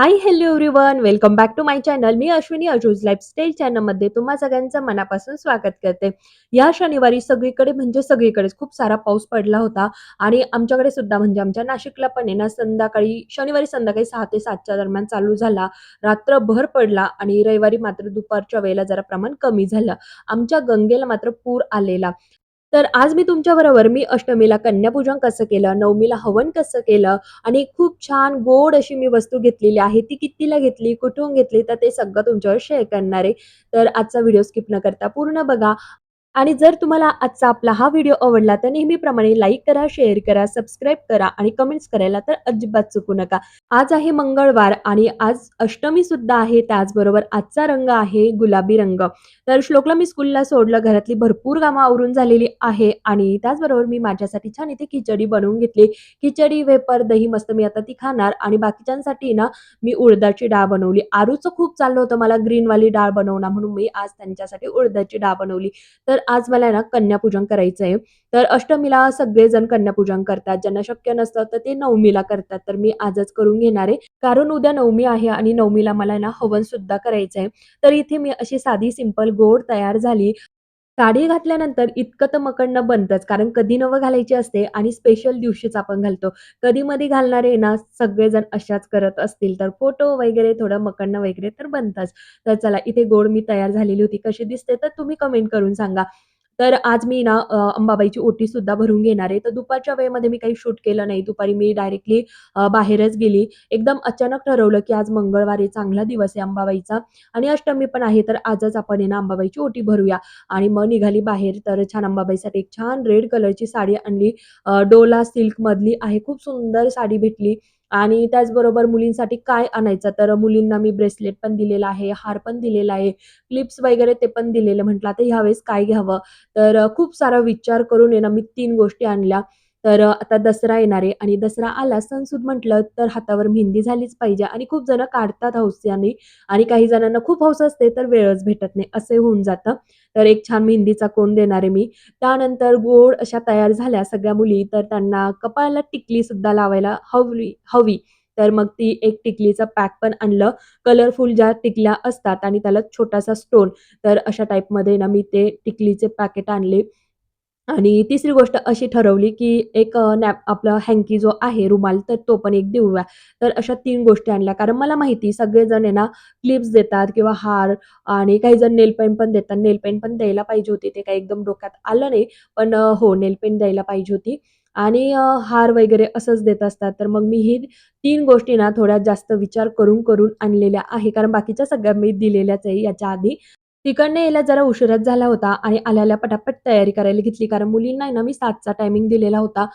Hi, hello everyone. Welcome back to my channel. मी अश्विनी अजूज lifestyle चॅनलमध्ये तुम्हा सगळ्यांचं मनापासून स्वागत करते. या शनिवारी सगळीकडे म्हणजे सगळीकडेच खूप सारा पाऊस पडला होता आणि आमच्याकडे सुद्धा म्हणजे आमच्या नाशिकला पण आहे ना संध्याकाळी शनिवारी संध्याकाळी सहा ते सातच्या दरम्यान चालू झाला. रात्रभर पडला आणि रविवारी मात्र दुपारच्या वेळेला जरा प्रमाण कमी झालं. आमच्या गंगेला मात्र पूर आलेला. तर आज मी तुमच्याबरोबर मी अष्टमीला कन्यापूजन कसं केलं, नवमीला हवन कसं केलं आणि खूप छान गोड अशी मी वस्तू घेतलेली आहे. ती कितीला घेतली, कुठून घेतली, तर ते सगळं तुमच्यावर शेअर करणार आहे. तर आजचा व्हिडिओ स्किप न करता पूर्ण बघा. आणि जर तुम्हाला आजचा आपला हा व्हिडिओ आवडला तर नेहमीप्रमाणे लाईक करा, शेअर करा, सबस्क्राईब करा आणि कमेंट्स करायला तर अजिबात चुकू नका. आज आहे मंगळवार आणि आज अष्टमी सुद्धा आहे. त्याचबरोबर आजचा रंग आहे गुलाबी रंग. तर श्लोकला मी स्कूलला सोडलं. घरातली भरपूर कामं आवरून झालेली आहे आणि त्याचबरोबर मी माझ्यासाठी छान इथे खिचडी बनवून घेतली. खिचडी, वेपर, दही मस्त मी आता ती खाणार आणि बाकीच्यांसाठी ना मी उडदाची डाळ बनवली. आरूचं खूप चाललं होतं मला ग्रीनवाली डाळ बनवणं म्हणून मी आज त्यांच्यासाठी उडदाची डाळ बनवली. तर आज मला ना कन्यापूजन करायचं आहे. तर अष्टमीला सगळेजण कन्यापूजन करतात. ज्यांना शक्य नसतं तर ते नवमीला करतात. तर मी आजच करून घेणार आहे. कारण उद्या नवमी आहे आणि नवमीला मला ना हवन सुद्धा करायचं आहे. तर इथे मी अशी साधी सिंपल गोड तयार झाली. साडी घातल्यानंतर इतकं तर मकडणं बनतंच. कारण कधी नवं घालायची असते आणि स्पेशल दिवशीच आपण घालतो. कधी-मधी घालणारे ना सगळेजण अशाच करत असतील तर फोटो वगैरे थोडं मकडणं वगैरे तर बनतंच. तर चला इथे गोड मी तयार झालेली होती. कशी दिसते तर तुम्ही कमेंट करून सांगा. तर आज मी ना अंबाबाईची ओटी सुद्धा भरून घेणार आहे. तर दुपारच्या वेळेमध्ये मी काही शूट केलं नाही. दुपारी मी डायरेक्टली बाहेरच गेली. एकदम अचानक ठरवलं, की आज मंगळवार आहे, चांगला दिवस आहे अंबाबाईचा आणि अष्टमी पण आहे. तर आजच आपण ना अंबाबाईची ओटी भरूया आणि मग निघाली बाहेर. तर छान अंबाबाईसाठी एक छान रेड कलरची साडी आणली. डोला डोला सिल्कमधली आहे. खूप सुंदर साडी भेटली आणि त्याचबरोबर मुलींसाठी काय आणायचं, तर मुलींना मी ब्रेसलेट पण दिलेला आहे, हार पण दिलेला आहे, क्लिप्स वगैरे ते पण दिलेलं. म्हटलं आता ह्यावेळेस काय घ्यावं? तर खूप सारा विचार करून आहे ना मी तीन गोष्टी आणल्या. तर आता दसरा येणार आहे आणि दसरा आला, सणसूद म्हटलं तर हातावर मेहंदी झालीच पाहिजे आणि खूप जण काढतात हौस्याने आणि काही जणांना खूप हौस असते, तर वेळच भेटत नाही, असे होऊन जातं. तर एक छान मेहंदीचा कोण देणार आहे मी. त्यानंतर गोड अशा तयार झाल्या सगळ्या मुली, तर त्यांना कपाळाला टिकली सुद्धा लावायला हवी हवी. तर मग ती एक टिकलीचं पॅक पण आणलं. कलरफुल ज्या टिकल्या असतात आणि त्याला छोटासा स्टोन, तर अशा टाईपमध्ये ना मी ते टिकलीचे पॅकेट आणले. आणि तिसरी गोष्ट अशी ठरवली, की एक नॅप आपला हँकी जो आहे रुमाल, तर तो पण एक देऊया. तर अशा तीन गोष्टी आणल्या. कारण मला माहिती सगळेजण आहे ना क्लिप्स देतात किंवा हार आणि काही जण नेल पेंट पण देतात. नेल पेंट पण द्यायला पाहिजे होती. ते काही एकदम डोक्यात आलं नाही. पण हो नेल द्यायला पाहिजे होती आणि हार वगैरे असंच देत असतात. तर मग मी ही तीन गोष्टी ना थोड्या जास्त विचार करून, करून आणलेल्या आहे. कारण बाकीच्या सगळ्या मी दिलेल्याच आहे याच्या आधी. तिकडनं यायला जरा उशीरच झाला होता आणि आल्याला पटापट तयारी करायला घेतली. कारण मुलींना ना मी सातचा टायमिंग दिलेला होता.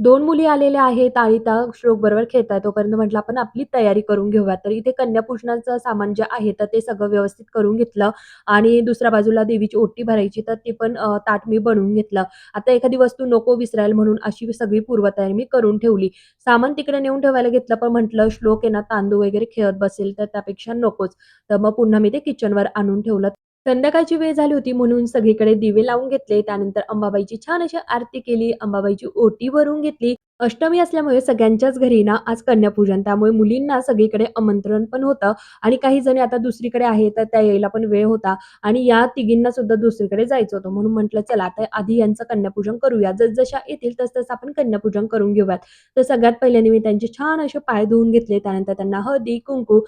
दोन मुली आलेल्या आहेत आणि त्या खेळत आहे तोपर्यंत म्हटलं आपण आपली तयारी करून घेऊया. तर इथे कन्यापूजनाचं सामान जे आहे, तर ते सगळं व्यवस्थित करून घेतलं आणि दुसऱ्या बाजूला देवीची ओटी भरायची, तर ते पण ताट मी बनवून घेतलं. आता एखादी वस्तू नको विसरायला म्हणून अशी सगळी पूर्वतयारी मी करून ठेवली. सामान तिकडे नेऊन ठेवायला घेतलं, पण म्हटलं श्लोक आहे ना तांदूळ वगैरे खेळत बसेल, तर त्यापेक्षा नकोच. तर मग पुन्हा मी ते किचनवर आणून ठेवलं. संध्याकाळची वेळ झाली होती म्हणून सगळीकडे दिवे लावून घेतले. त्यानंतर अंबाबाईची छान अशी आरती केली, अंबाबाईची ओटी भरून घेतली. अष्टमी असल्यामुळे सगळ्यांच्याच घरी ना आज कन्यापूजन, त्यामुळे मुलींना सगळीकडे आमंत्रण पण होतं आणि काही जणी आता दुसरीकडे आहेत, तर त्या यायला पण वेळ होता आणि या तिघींना सुद्धा दुसरीकडे जायचं होतं. म्हणून म्हटलं चला आता आधी यांचं कन्यापूजन करूया. जसजशा येतील तस तसं आपण कन्यापूजन करून घेऊयात. तर सगळ्यात पहिल्याने मी त्यांचे छान असे पाय धुवून घेतले. त्यानंतर त्यांना हळदी, कुंकू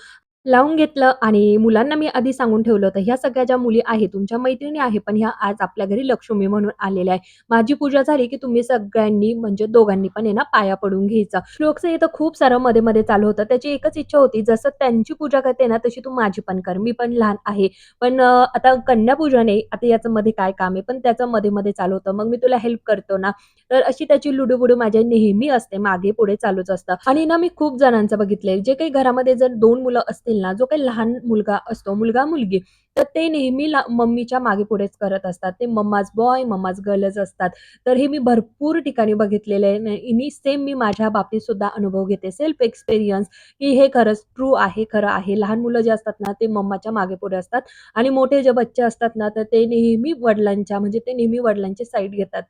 लावून घेतलं आणि मुलांना मी आधी सांगून ठेवलं होतं, ह्या सगळ्या ज्या मुली आहेत, तुमच्या मैत्रिणी आहे, पण ह्या आज आपल्या घरी लक्ष्मी म्हणून आलेल्या आहे. माझी पूजा झाली, की तुम्ही सगळ्यांनी म्हणजे दोघांनी पण आहे ना पाया पडून घ्यायचा. श्लोकचं इथं खूप सारं मध्ये-मध्ये चालू होतं. त्याची एकच इच्छा होती, जसं त्यांची पूजा करते ना, तशी तू माझी पण कर. मी पण लहान आहे. पण आता कन्यापूजन नाही आता याचं मध्ये काय काम आहे? पण त्याचं मध्ये-मध्ये चालू होतं. मग मी तुला हेल्प करतो ना. तर अशी त्याची लुडूबुडू माझ्या नेहमी असते, मागे-पुढे चालूच असतं. आणि ना मी खूप जणांचं बघितलंय, जे काही घरामध्ये जर दोन मुलं असते असतील ना, जो काही लहान मुलगा असतो, मुलगा-मुलगी, तर ते नेहमी मम्मीच्या मागे-पुढेच करत असतात. ते मम्माज बॉय, मम्माज गर्लच असतात. तर हे मी भरपूर ठिकाणी बघितलेले आहे. सेम मी माझ्या बाबतीत सुद्धा अनुभव घेते. सेल्फ एक्सपिरियन्स की हे खरंच ट्रू आहे, खरं आहे. लहान मुलं जे असतात ना, ते मम्माच्या मागे-पुढे असतात आणि मोठे जे बच्चे असतात ना, तर ते नेहमी वडिलांच्या म्हणजे ते नेहमी वडिलांची साईड घेतात.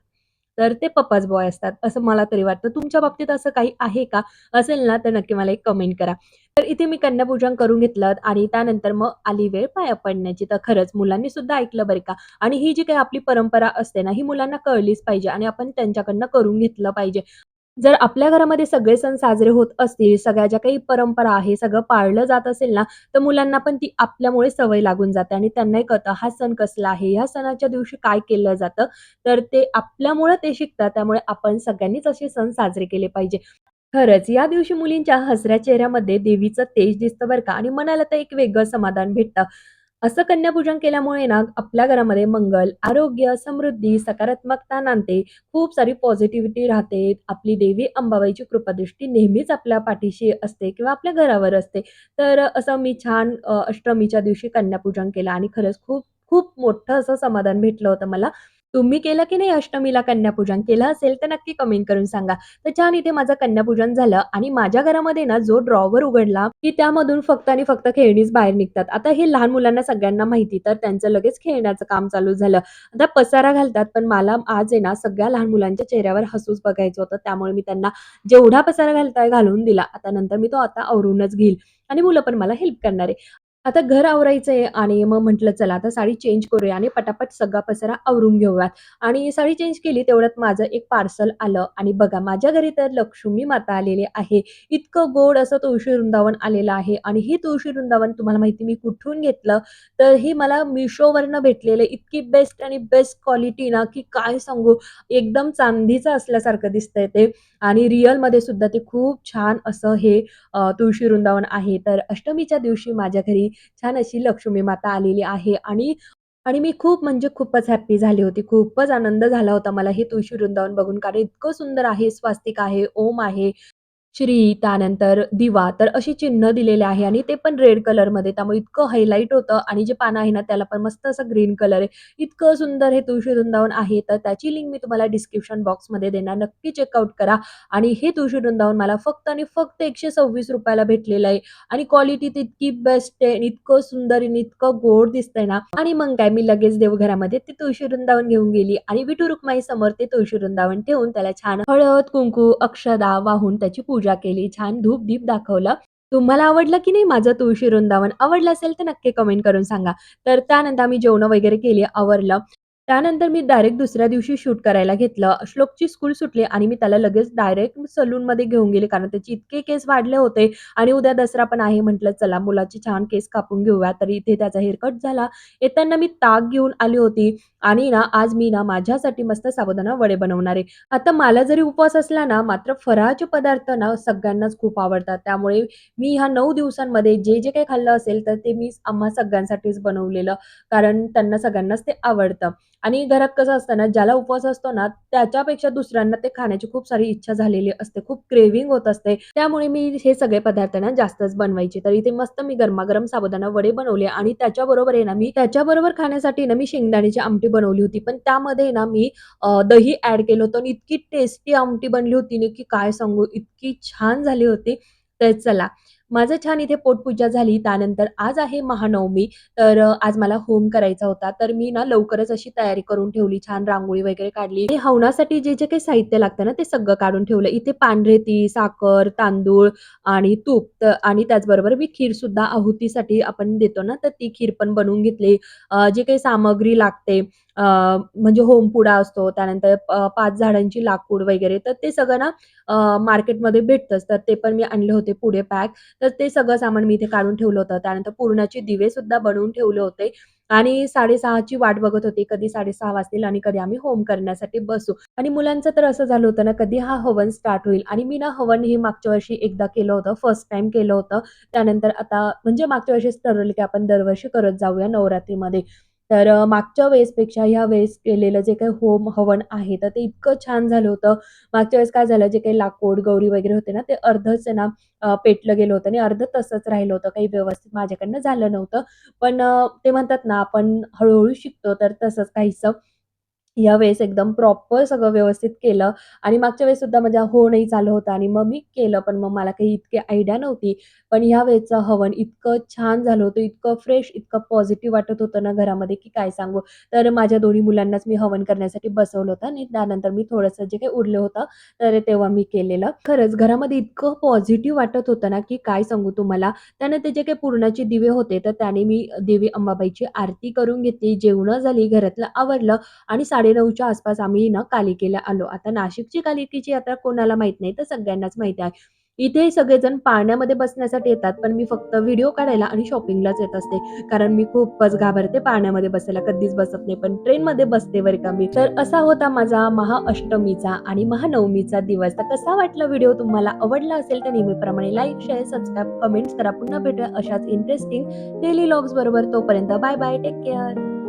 तर ते पप्पाच बॉय असतात, असं मला तरी वाटतं. तुमच्या बाबतीत असं काही आहे का? असेल ना, तर नक्की मला एक कमेंट करा. तर इथे मी कन्यापूजन करून घेतलं आणि त्यानंतर मग आली वेळ पाया पडण्याची. तर खरंच मुलांनी सुद्धा ऐकलं बरं का आणि ही जी काही आपली परंपरा असते ना, ही मुलांना कळलीच पाहिजे आणि आपण त्यांच्याकडनं करून घेतलं पाहिजे. जर आपल्या घरामध्ये सगळे सण साजरे होत असतील, सगळ्या ज्या काही परंपरा आहे, सगळं पाळलं जात असेल ना, तर मुलांना पण ती आपल्यामुळे सवय लागून जाते आणि त्यांनाही कळतं हा सण कसला आहे, ह्या सणाच्या दिवशी काय केलं जातं. तर ते आपल्यामुळे ते शिकतात. त्यामुळे आपण सगळ्यांनीच असे सण साजरे केले पाहिजे. खरंच या दिवशी मुलींच्या हसऱ्या चेहऱ्यामध्ये देवीचं तेज दिसतं बरं का आणि मनाला तर एक वेगळं समाधान भेटतं. असं कन्यापूजन केल्यामुळे ना आपल्या घरामध्ये मंगल, आरोग्य, समृद्धी, सकारात्मकता नांदते. खूप सारी पॉझिटिव्हिटी राहते. आपली देवी अंबाबाईची कृपादृष्टी नेहमीच आपल्या पाठीशी असते किंवा आपल्या घरावर असते. तर असं मी छान अष्टमीच्या दिवशी कन्यापूजन केलं आणि खरंच खूप खूप मोठं असं समाधान भेटलं होतं मला. तुम्ही केलं की नाही अष्टमीला कन्यापूजन? केलं असेल तर नक्की कमेंट करून सांगा. तर छान इथे माझं कन्यापूजन झालं आणि माझ्या घरामध्ये ना जो ड्रॉवर उघडला, की त्यामधून फक्त आणि फक्त खेळणीच बाहेर निघतात. आता हे लहान मुलांना सगळ्यांना माहिती, तर त्यांचं लगेच खेळण्याचं काम चालू झालं. आता पसारा घालतात, पण मला आज आहे ना सगळ्या लहान मुलांच्या चेहऱ्यावर हसूच बघायचं होतं. त्यामुळे मी त्यांना जेवढा पसारा घालताय घालून दिला. आता नंतर मी तो आता आवरूनच घेईल आणि मुलं पण मला हेल्प करणार आहे. आता घर आवरायचंय आणि मग म्हटलं चला आता साडी चेंज करूया आणि पटापट सगळा पसारा आवरून घेऊयात. आणि साडी चेंज केली तेवढ्यात माझं एक पार्सल आलं. आणि बघा माझ्या घरी तर लक्ष्मी माता आलेली आहे. इतकं गोड असं तुळशी वृंदावन आलेलं आहे. आणि हे तुळशी वृंदावन तुम्हाला माहिती मी कुठून घेतलं, तर हे मला मिशोवरनं भेटलेलं. इतकी बेस्ट आणि बेस्ट क्वालिटी ना, की काय सांगू? एकदम चांदीचं असल्यासारखं दिसतंय ते. आणि रिअलमध्ये सुद्धा ते खूप छान असं हे तुळशी वृंदावन आहे. तर अष्टमीच्या दिवशी माझ्या घरी छान अशी लक्ष्मी माता आलेली आहे आणि आणि मी खूप म्हणजे खूपच हॅप्पी झाली होती. खूपच आनंद झाला होता मला हे तुळशी वृंदावन बघून. कारण इतकं सुंदर आहे, स्वास्तिक आहे, ओम आहे. श्री, त्यानंतर दिवा, तर अशी चिन्ह दिलेले आहे आणि ते पण रेड कलरमध्ये. त्यामुळे इतकं हायलाइट होतं आणि जे पानं आहे ना, त्याला पण मस्त असं ग्रीन कलर आहे. इतकं सुंदर हे तुळशी वृंदावन आहे. तर त्याची लिंक मी तुम्हाला डिस्क्रिप्शन बॉक्समध्ये देणार. नक्की चेकआउट करा आणि हे तुळशी वृंदावन मला फक्त आणि फक्त एकशे सव्वीस रुपयाला भेटलेलं आहे आणि क्वालिटी तितकी बेस्ट आहे इतकं सुंदर आणि इतकं गोड दिसतंय ना आणि मग काय मी लगेच देवघरामध्ये ते तुळशी वृंदावन घेऊन गेली आणि विठू रुक्माई समोर ते तुळशी वृंदावन ठेवून त्याला छान हळद, कुंकू, अक्षदा वाहून त्याची पूजा केली. छान धूप-दीप दाखवलं. तुम्हाला आवडलं की नाही माझं तुळशी वृंदावन? आवडलं असेल तर नक्की कमेंट करून सांगा. तर त्यानंतर आम्ही जेवणं वगैरे केली, आवरलं. त्यानंतर मी डायरेक्ट दुसऱ्या दिवशी शूट करायला घेतलं. श्लोकची स्कूल सुटली आणि मी त्याला लगेच डायरेक्ट सलूनमध्ये घेऊन गेले. कारण त्याचे इतके केस वाढले होते आणि उद्या दसरा पण आहे. म्हटलं चला मुलाचे छान केस कापून घेऊया. तर इथे त्याचा हेअरकट झाला. येताना मी ताक घेऊन आली होती आणि ना आज मी ना माझ्यासाठी मस्त साबुदाणा वडे बनवणार आहे. आता मला जरी उपवास असला ना, मात्र फराळाचे पदार्थ ना सगळ्यांनाच खूप आवडतात. त्यामुळे मी ह्या नऊ दिवसांमध्ये जे, जे काही खाल्लं असेल, तर ते मी आम्हा सगळ्यांसाठीच बनवलेलं. कारण त्यांना सगळ्यांनाच ते आवडतं. आणि घरात कसं असतं ना, ज्याला उपवास असतो ना, त्याच्यापेक्षा दुसऱ्यांना ते खाण्याची खूप सारी इच्छा झालेली असते. खूप क्रेविंग होत असते. त्यामुळे मी हे सगळे पदार्थ ना जास्तच बनवायचे. तर इथे मस्त मी गरमागरम साबुदाणा वडे बनवले आणि त्याच्याबरोबर आहे ना, मी त्याच्याबरोबर खाण्यासाठी ना, मी शेंगदाण्याची आमटी बनवली होती. पण त्यामध्ये ना, मी दही ऍड केलं होतं आणि इतकी टेस्टी आमटी बनली होती ना, की काय सांगू इतकी छान झाली होती. तर चला, माझं छान इथे पोटपूजा झाली. त्यानंतर आज आहे महानवमी. तर आज मला होम करायचा होता. तर मी ना लवकरच अशी तयारी करून ठेवली. छान रांगोळी वगैरे काढली आणि हवनासाठी जे, जे काही साहित्य लागतं ना, ते सगळं काढून ठेवलं. इथे पांढरे ती साखर, तांदूळ आणि तूप आणि त्याचबरोबर मी खीर सुद्धा आहुतीसाठी आपण देतो ना, तर ती खीर पण बनवून घेतली. जे काही सामग्री लागते म्हणजे होमपुडा असतो, त्यानंतर पाच झाडांची लाकूड वगैरे, तर ते सगळं ना मार्केटमध्ये भेटतंच. तर ते पण मी आणले होते पुढे पॅक. तर ते सगळं सामान मी इथे काढून ठेवलं होतं. त्यानंतर पुरणाचे दिवेसुद्धा बनवून ठेवले होते आणि 6:30 ची वाट बघत होती. कधी 6:30 वाजतील आणि कधी आम्ही होम करण्यासाठी बसू. आणि मुलांचं तर असं झालं होतं ना, कधी हा हवन स्टार्ट होईल आणि मी ना हवन हे मागच्या वर्षी एकदा केलं होतं. फर्स्ट टाइम केलं होतं. त्यानंतर आता म्हणजे मागच्या वर्षीच ठरवलं, की आपण दरवर्षी करत जाऊया नवरात्रीमध्ये. तर मागच्या वेळेसपेक्षा ह्या वेळेस केलेलं जे काही होम हवन आहे, तर ते इतकं छान झालं होतं. मागच्या वेळेस काय झालं, जे काही लाकूड, गौरी वगैरे होते ना, ते अर्धच ना पेटलं गेलं होतं आणि अर्ध तसंच राहिलं होतं. काही व्यवस्थित माझ्याकडनं झालं नव्हतं. पण ते म्हणतात ना, आपण हळूहळू शिकतो, तर तसंच काहीसं यावेळेस एकदम प्रॉपर सगळं व्यवस्थित केलं आणि मागच्या वेळेस सुद्धा माझ्या हो नाही चालू होतं आणि मग मी केलं, पण मग मला काही इतकी आयडिया नव्हती. पण ह्या वेळेचं हवन इतकं छान झालं होतं, इतकं फ्रेश, इतकं पॉझिटिव्ह वाटत होतं ना घरामध्ये, की काय सांगू. तर माझ्या दोन्ही मुलांनाच मी हवन करण्यासाठी बसवलं होतं आणि त्यानंतर मी थोडंसं जे काही उरलं होतं, तर तेव्हा मी केलेलं. खरंच घरामध्ये इतकं पॉझिटिव्ह वाटत होतं ना, की काय सांगू तुम्हाला. त्याने ते जे काही पुरणाचे दिवे होते, तर त्याने मी देवी अंबाबाईची आरती करून घेतली, जेवणं झाली, घरातलं आवरलं आणि 9:30च्या आसपास आम्ही ना कालिकेला आलो. आता नाशिकची कालिकेची यात्रा कोणाला माहीत नाही, तर सगळ्यांनाच माहिती आहे. इथे सगळेजण पाळण्यामध्ये बसण्यासाठी येतात, पण मी फक्त व्हिडिओ काढायला आणि शॉपिंगलाच येत असते. कारण मी खूपच घाबरते पाळण्यामध्ये बसायला, कधीच बसत नाही. पण ट्रेनमध्ये बसते बरं का मी. तर असा होता माझा महाअष्टमीचा आणि महानवमीचा दिवस. तर कसा वाटला व्हिडिओ तुम्हाला? आवडला असेल तर नेहमीप्रमाणे लाईक, शेअर, सबस्क्राईब, कमेंट्स करा. पुन्हा भेटूया अशाच इंटरेस्टिंग डेली लॉग्स बरोबर. तोपर्यंत बाय बाय. Take care.